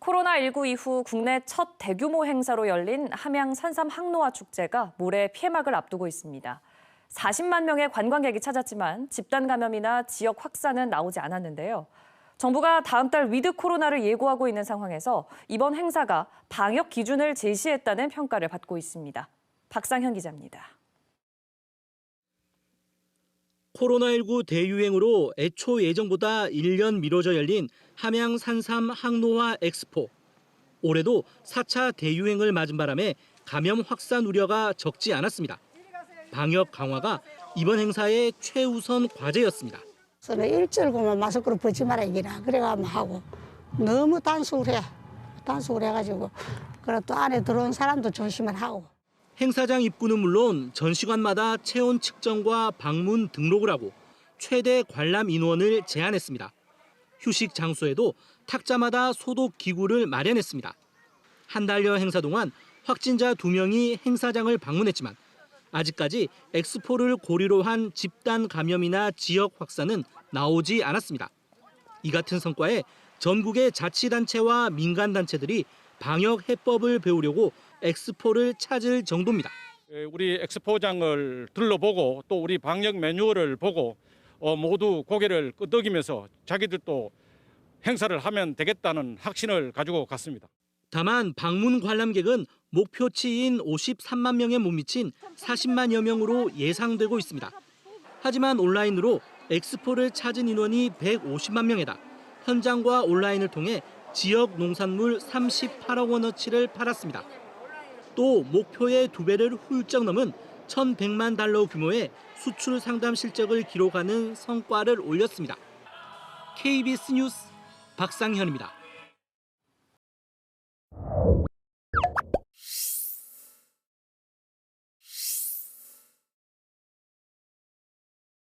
코로나19 이후 국내 첫 대규모 행사로 열린 함양 산삼 항노화 축제가 모레 폐막을 앞두고 있습니다. 40만 명의 관광객이 찾았지만 집단 감염이나 지역 확산은 나오지 않았는데요. 정부가 다음 달 위드 코로나를 예고하고 있는 상황에서 이번 행사가 방역 기준을 제시했다는 평가를 받고 있습니다. 박상현 기자입니다. 코로나19 대유행으로 애초 예정보다 1년 미뤄져 열린 함양 산삼 항노화 엑스포. 올해도 4차 대유행을 맞은 바람에 감염 확산 우려가 적지 않았습니다. 방역 강화가 이번 행사의 최우선 과제였습니다. 저는 일절고만 마스크를 벗지 마라 이기나 그래가면 하고 너무 단속을 해 단속을 해가지고 그래 또 안에 들어온 사람도 조심을 하고 행사장 입구는 물론 전시관마다 체온 측정과 방문 등록을 하고 최대 관람 인원을 제한했습니다. 휴식 장소에도 탁자마다 소독 기구를 마련했습니다. 한 달여 행사 동안 확진자 두 명이 행사장을 방문했지만 아직까지 엑스포를 고리로 한 집단 감염이나 지역 확산은 나오지 않았습니다. 이 같은 성과에 전국의 자치단체와 민간단체들이 방역 해법을 배우려고 엑스포를 찾을 정도입니다. 에, 우리 엑스포장을 둘러보고 또 우리 방역 매뉴얼을 보고 어, 모두 고개를 끄덕이면서 자기들도 행사를 하면 되겠다는 확신을 가지고 갔습니다. 다만 방문 관람객은 목표치인 53만 명에 못 미친 40만여 명으로 예상되고 있습니다. 하지만 온라인으로 엑스포를 찾은 인원이 150만 명에다 현장과 온라인을 통해 지역 농산물 38억 원어치를 팔았습니다. 또 목표의 두 배를 훌쩍 넘은 1,100만 달러 규모의 수출 상담 실적을 기록하는 성과를 올렸습니다. KBS 뉴스 박상현입니다.